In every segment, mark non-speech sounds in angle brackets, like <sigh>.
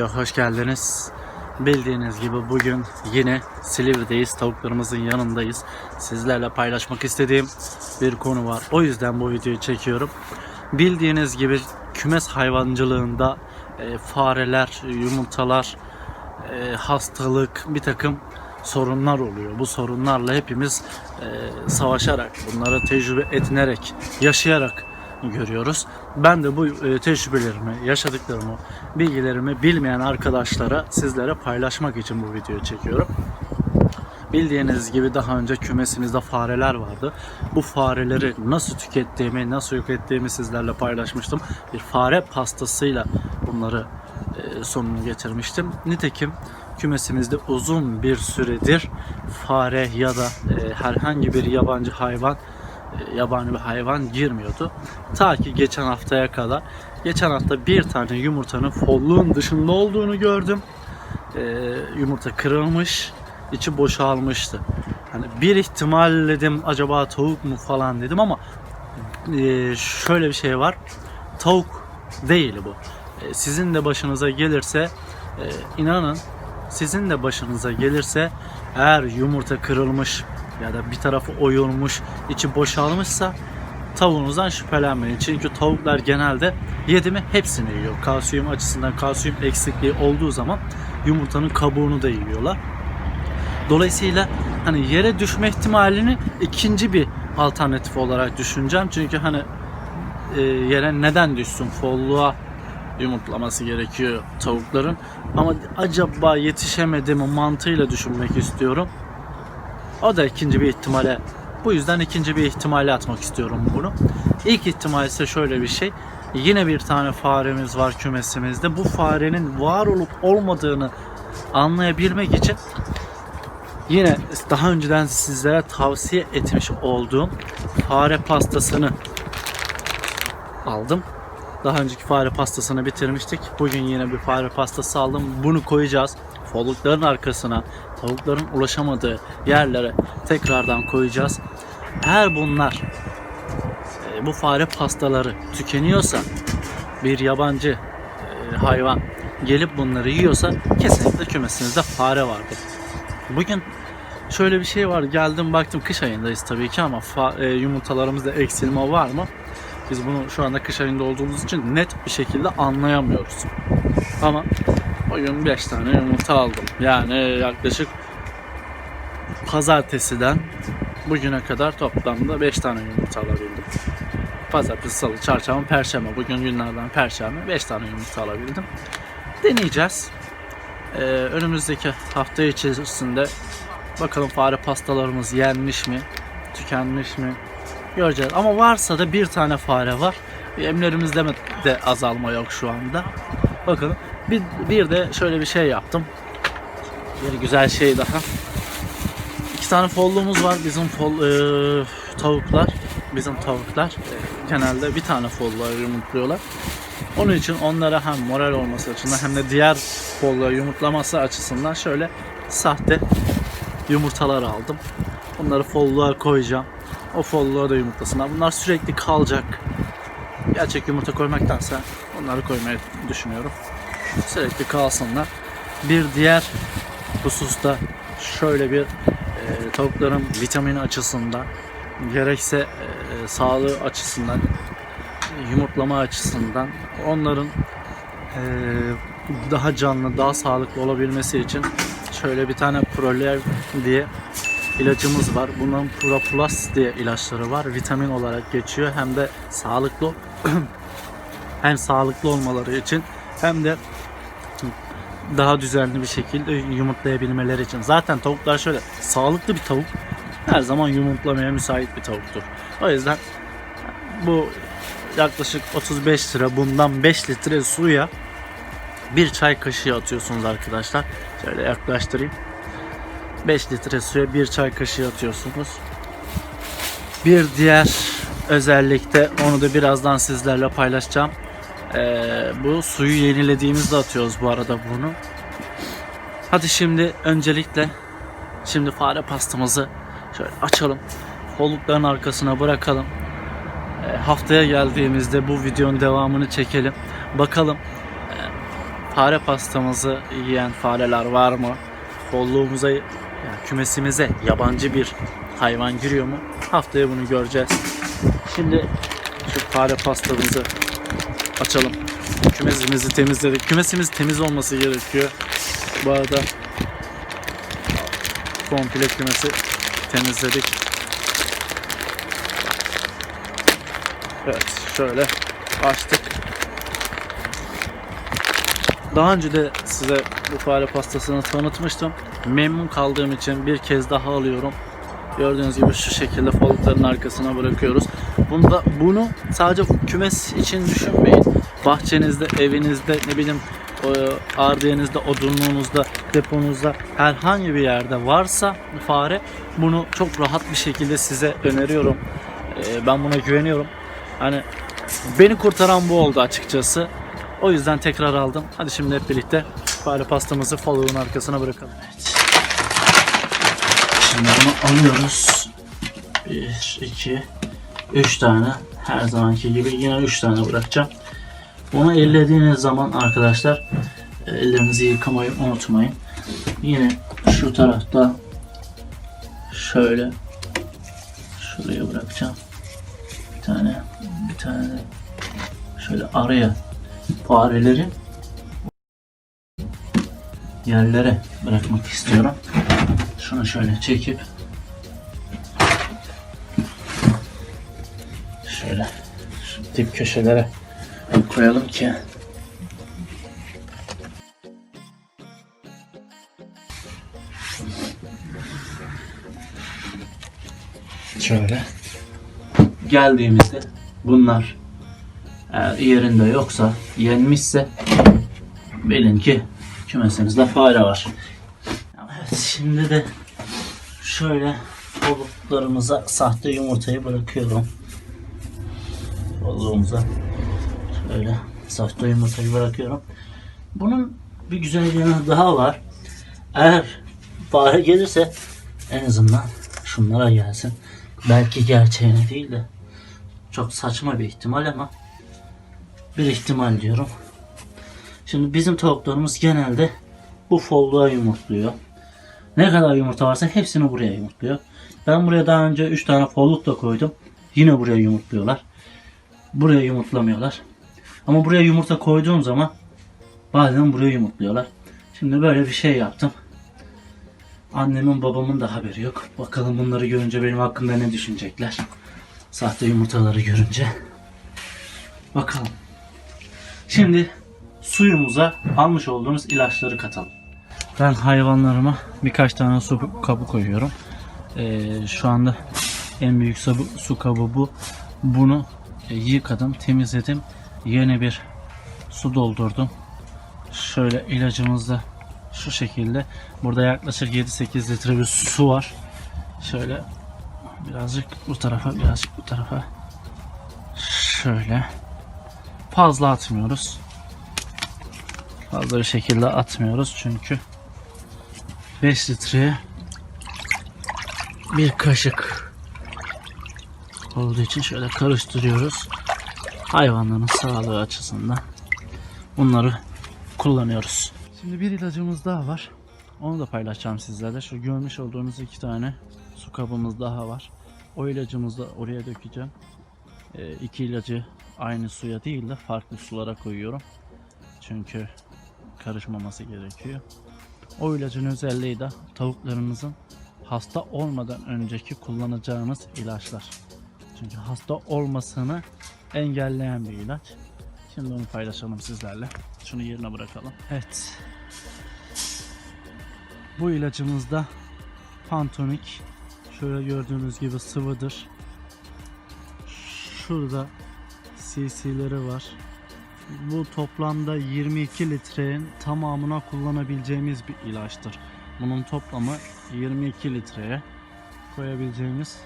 videoya hoş geldiniz. Bildiğiniz gibi bugün yine Silivri'deyiz. Tavuklarımızın yanındayız. Sizlerle paylaşmak istediğim bir konu var. O yüzden bu videoyu çekiyorum. Bildiğiniz gibi kümes hayvancılığında e, fareler, yumurtalar, e, hastalık, bir takım sorunlar oluyor. Bu sorunlarla hepimiz e, savaşarak, bunları tecrübe edinerek, yaşayarak görüyoruz. Ben de bu e, tecrübelerimi, yaşadıklarımı, bilgilerimi bilmeyen arkadaşlara sizlere paylaşmak için bu videoyu çekiyorum. Bildiğiniz gibi daha önce kümesimizde fareler vardı. Bu fareleri nasıl tükettiğimi, nasıl yok ettiğimi sizlerle paylaşmıştım. Bir fare pastasıyla bunları e, sonunu getirmiştim. Nitekim kümesimizde uzun bir süredir fare ya da e, herhangi bir yabancı hayvan yabani bir hayvan girmiyordu. Ta ki geçen haftaya kadar. Geçen hafta bir tane yumurtanın folluğun dışında olduğunu gördüm. E, yumurta kırılmış, içi boşalmıştı. Hani bir ihtimal dedim acaba tavuk mu falan dedim ama e, şöyle bir şey var. Tavuk değil bu. E, sizin de başınıza gelirse e, inanın sizin de başınıza gelirse eğer yumurta kırılmış ya da bir tarafı oyulmuş, içi boşalmışsa tavuğunuzdan şüphelenmeyin. Çünkü tavuklar genelde yedi mi hepsini yiyor. Kalsiyum açısından kalsiyum eksikliği olduğu zaman yumurtanın kabuğunu da yiyorlar. Dolayısıyla hani yere düşme ihtimalini ikinci bir alternatif olarak düşüneceğim. Çünkü hani e, yere neden düşsün? Folluğa yumurtlaması gerekiyor tavukların. Ama acaba yetişemedi mi mantığıyla düşünmek istiyorum. O da ikinci bir ihtimale. Bu yüzden ikinci bir ihtimale atmak istiyorum bunu. İlk ihtimal ise şöyle bir şey. Yine bir tane faremiz var kümesimizde. Bu farenin var olup olmadığını anlayabilmek için yine daha önceden sizlere tavsiye etmiş olduğum fare pastasını aldım. Daha önceki fare pastasını bitirmiştik. Bugün yine bir fare pastası aldım. Bunu koyacağız. Follukların arkasına, tavukların ulaşamadığı yerlere tekrardan koyacağız. Eğer bunlar e, bu fare pastaları tükeniyorsa bir yabancı e, hayvan gelip bunları yiyorsa kesinlikle kümesinizde fare vardır. Bugün şöyle bir şey var. Geldim baktım kış ayındayız tabii ki ama fa- e, yumurtalarımızda eksilme var mı? Biz bunu şu anda kış ayında olduğumuz için net bir şekilde anlayamıyoruz. Ama bugün 5 tane yumurta aldım. Yani yaklaşık pazartesiden bugüne kadar toplamda 5 tane yumurta alabildim. Pazartesi, salı, çarşamba, perşembe. Bugün günlerden perşembe 5 tane yumurta alabildim. Deneyeceğiz. Ee, önümüzdeki hafta içerisinde bakalım fare pastalarımız yenmiş mi, tükenmiş mi göreceğiz. Ama varsa da bir tane fare var. Yemlerimizde de azalma yok şu anda. Bakalım. Bir, bir de şöyle bir şey yaptım. Bir güzel şey daha. İki tane folluğumuz var. Bizim fol, e, tavuklar. Bizim tavuklar genelde bir tane folluğa yumurtluyorlar. Onun için onlara hem moral olması açısından hem de diğer folluğa yumurtlaması açısından şöyle sahte yumurtalar aldım. Bunları folluğa koyacağım. O folluğa da yumurtlasınlar. Bunlar sürekli kalacak. Gerçek yumurta koymaktansa onları koymayı düşünüyorum. Sürekli kalsınlar. Bir diğer hususta şöyle bir e, tavukların vitamin açısından gerekse e, sağlığı açısından yumurtlama açısından onların e, daha canlı, daha sağlıklı olabilmesi için şöyle bir tane Prolev diye ilacımız var. Bunun Propolas diye ilaçları var. Vitamin olarak geçiyor. Hem de sağlıklı <clears throat> hem sağlıklı olmaları için hem de daha düzenli bir şekilde yumurtlayabilmeleri için. Zaten tavuklar şöyle sağlıklı bir tavuk her zaman yumurtlamaya müsait bir tavuktur. O yüzden bu yaklaşık 35 lira bundan 5 litre suya bir çay kaşığı atıyorsunuz arkadaşlar. Şöyle yaklaştırayım. 5 litre suya bir çay kaşığı atıyorsunuz. Bir diğer özellikte onu da birazdan sizlerle paylaşacağım. Ee, bu suyu yenilediğimizde atıyoruz bu arada bunu. Hadi şimdi öncelikle şimdi fare pastamızı şöyle açalım. Kollukların arkasına bırakalım. Ee, haftaya geldiğimizde bu videonun devamını çekelim. Bakalım e, fare pastamızı yiyen fareler var mı? Bolluğumuza, yani kümesimize yabancı bir hayvan giriyor mu? Haftaya bunu göreceğiz. Şimdi şu fare pastamızı açalım. Kümesimizi temizledik. Kümesimiz temiz olması gerekiyor. Bu arada komple kümesi temizledik. Evet şöyle açtık. Daha önce de size bu fare pastasını tanıtmıştım. Memnun kaldığım için bir kez daha alıyorum. Gördüğünüz gibi şu şekilde balıkların arkasına bırakıyoruz. Bunu da bunu sadece kümes için düşünmeyin. Bahçenizde, evinizde, ne bileyim ardiyenizde, odunluğunuzda, deponuzda herhangi bir yerde varsa fare bunu çok rahat bir şekilde size öneriyorum. E, Ben buna güveniyorum. Hani beni kurtaran bu oldu açıkçası. O yüzden tekrar aldım. Hadi şimdi hep birlikte fare pastamızı follow'un arkasına bırakalım. Evet. Şimdi bunu alıyoruz. 1, 2, 3 tane. Her zamanki gibi yine 3 tane bırakacağım. Bunu ellediğiniz zaman arkadaşlar e, ellerinizi yıkamayı unutmayın. Yine şu tarafta şöyle şuraya bırakacağım. Bir tane bir tane şöyle araya fareleri yerlere bırakmak istiyorum. Şunu şöyle çekip şöyle dip köşelere koyalım ki şöyle geldiğimizde bunlar eğer yerinde yoksa yenmişse bilin ki kümesinizde fare var. Evet şimdi de şöyle oluklarımıza sahte yumurtayı bırakıyorum. Oluğumuza şöyle sahte yumurtayı bırakıyorum. Bunun bir güzel yanı daha var. Eğer fare gelirse en azından şunlara gelsin. Belki gerçeğine değil de çok saçma bir ihtimal ama bir ihtimal diyorum. Şimdi bizim tavuklarımız genelde bu folluğa yumurtluyor. Ne kadar yumurta varsa hepsini buraya yumurtluyor. Ben buraya daha önce 3 tane folluk da koydum. Yine buraya yumurtluyorlar. Buraya yumurtlamıyorlar. Ama buraya yumurta koyduğum zaman bazen buraya yumurtluyorlar. Şimdi böyle bir şey yaptım. Annemin babamın da haberi yok. Bakalım bunları görünce benim hakkımda ne düşünecekler. Sahte yumurtaları görünce. Bakalım. Şimdi suyumuza almış olduğumuz ilaçları katalım. Ben hayvanlarıma birkaç tane su kabı koyuyorum. Ee, şu anda en büyük su, su kabı bu. Bunu yıkadım, temizledim. Yeni bir su doldurdum. Şöyle ilacımız da şu şekilde. Burada yaklaşık 7-8 litre bir su var. Şöyle birazcık bu tarafa, birazcık bu tarafa. Şöyle. Fazla atmıyoruz. Fazla bir şekilde atmıyoruz çünkü 5 litreye bir kaşık olduğu için şöyle karıştırıyoruz. Hayvanların sağlığı açısından bunları kullanıyoruz. Şimdi bir ilacımız daha var. Onu da paylaşacağım sizlerle. Şu görmüş olduğunuz iki tane su kabımız daha var. O ilacımızı da oraya dökeceğim. Ee, iki ilacı aynı suya değil de farklı sulara koyuyorum. Çünkü karışmaması gerekiyor. O ilacın özelliği de tavuklarınızın hasta olmadan önceki kullanacağınız ilaçlar. Çünkü hasta olmasını engelleyen bir ilaç. Şimdi onu paylaşalım sizlerle. Şunu yerine bırakalım. Evet. Bu ilacımız da Pantonik. Şöyle gördüğünüz gibi sıvıdır. Şurada cc'leri var. Bu toplamda 22 litrenin tamamına kullanabileceğimiz bir ilaçtır. Bunun toplamı 22 litreye koyabileceğimiz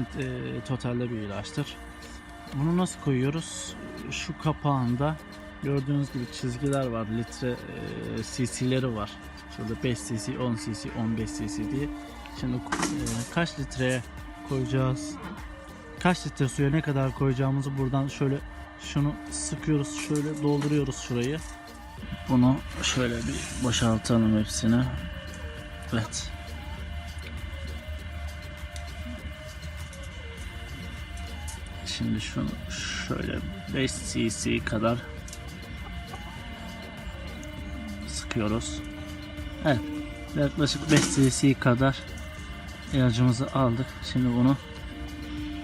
e, totalde bir ilaçtır. Bunu nasıl koyuyoruz? Şu kapağında gördüğünüz gibi çizgiler var. Litre e, cc'leri var. Şurada 5 cc, 10 cc, 15 cc diye. Şimdi e, kaç litreye koyacağız? Kaç litre suya ne kadar koyacağımızı buradan şöyle şunu sıkıyoruz. Şöyle dolduruyoruz şurayı. Bunu şöyle bir boşaltalım hepsini. Evet. Şimdi şunu şöyle 5 cc kadar sıkıyoruz. Evet. Yaklaşık 5 cc kadar ilacımızı aldık. Şimdi bunu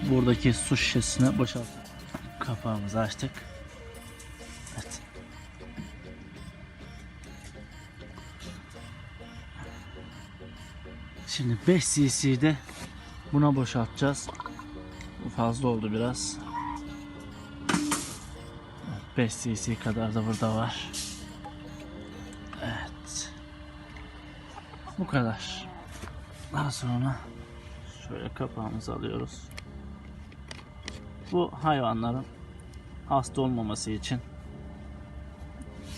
buradaki su şişesine boşalttık. Kapağımızı açtık. Evet. Şimdi 5 cc'de buna boşaltacağız. Fazla oldu biraz. 5 cc kadar da burada var. Evet. Bu kadar. Daha sonra şöyle kapağımızı alıyoruz. Bu hayvanların hasta olmaması için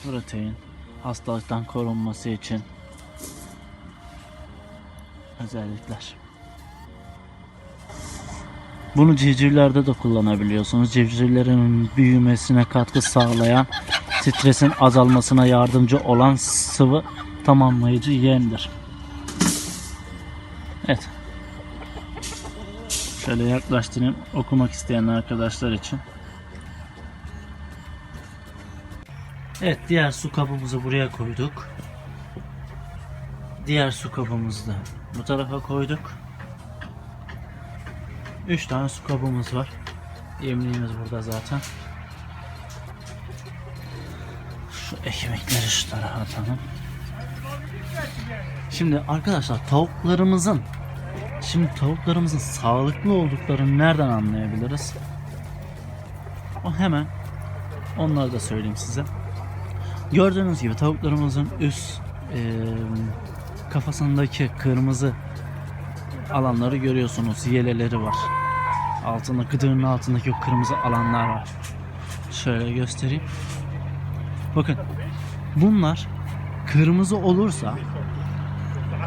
protein hastalıktan korunması için özellikler. Bunu civcivlerde de kullanabiliyorsunuz. Civcivlerin büyümesine katkı sağlayan, stresin azalmasına yardımcı olan sıvı tamamlayıcı yemdir. Evet. Şöyle yaklaştırayım okumak isteyen arkadaşlar için. Evet diğer su kabımızı buraya koyduk. Diğer su kabımızı da bu tarafa koyduk. 3 tane su kabımız var. Yemliğimiz burada zaten. Şu ekmekleri şu tarafa atalım. Şimdi arkadaşlar tavuklarımızın Şimdi tavuklarımızın sağlıklı olduklarını nereden anlayabiliriz? O hemen onları da söyleyeyim size. Gördüğünüz gibi tavuklarımızın üst e, kafasındaki kırmızı alanları görüyorsunuz. Yeleleri var. Altında gıdığının altındaki o kırmızı alanlar var. Şöyle göstereyim. Bakın bunlar kırmızı olursa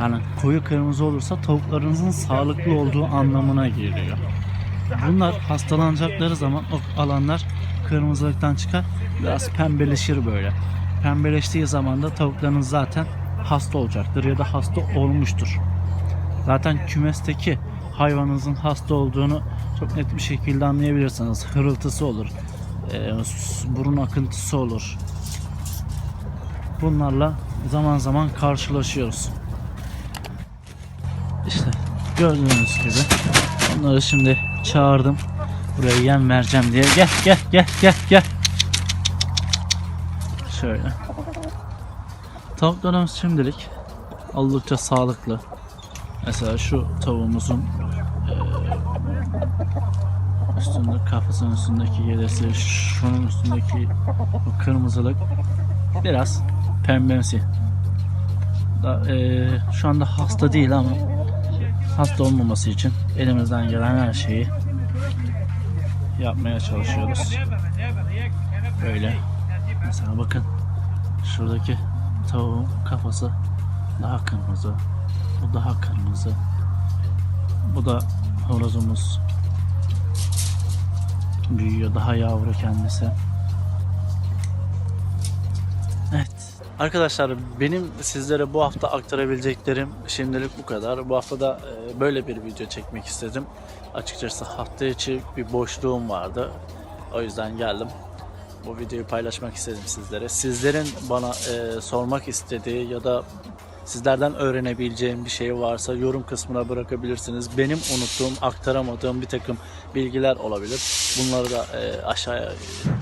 yani koyu kırmızı olursa tavuklarınızın sağlıklı olduğu anlamına geliyor. Bunlar hastalanacakları zaman o alanlar kırmızılıktan çıkar biraz pembeleşir böyle. Pembeleştiği zaman da tavuklarınız zaten hasta olacaktır ya da hasta olmuştur. Zaten kümesteki hayvanınızın hasta olduğunu çok net bir şekilde anlayabilirsiniz. Hırıltısı olur, e, burun akıntısı olur. Bunlarla zaman zaman karşılaşıyoruz. İşte gördüğünüz gibi onları şimdi çağırdım. Buraya yem vereceğim diye. Gel gel gel gel gel. Şöyle. Tavuklarımız şimdilik oldukça sağlıklı. Mesela şu tavuğumuzun eee, üstünde kafasının üstündeki yelesi, şunun üstündeki bu kırmızılık biraz pembemsi. Da, eee, şu anda hasta değil ama hasta olmaması için elimizden gelen her şeyi yapmaya çalışıyoruz. Böyle. Mesela bakın şuradaki tavuğun kafası daha kırmızı. Bu daha kırmızı. Bu da horozumuz. Büyüyor. Daha yavru kendisi. Evet. Arkadaşlar benim sizlere bu hafta aktarabileceklerim şimdilik bu kadar. Bu hafta da e, böyle bir video çekmek istedim. Açıkçası hafta içi bir boşluğum vardı. O yüzden geldim. Bu videoyu paylaşmak istedim sizlere. Sizlerin bana e, sormak istediği ya da sizlerden öğrenebileceğim bir şey varsa yorum kısmına bırakabilirsiniz. Benim unuttuğum, aktaramadığım bir takım bilgiler olabilir. Bunları da e, aşağıya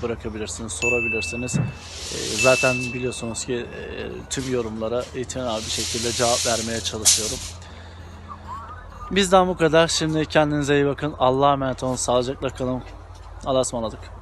bırakabilirsiniz, sorabilirsiniz. E, zaten biliyorsunuz ki e, tüm yorumlara itinalı bir şekilde cevap vermeye çalışıyorum. Bizden bu kadar. Şimdi kendinize iyi bakın. Allah'a emanet olun. Sağlıcakla kalın. Allah'a ısmarladık.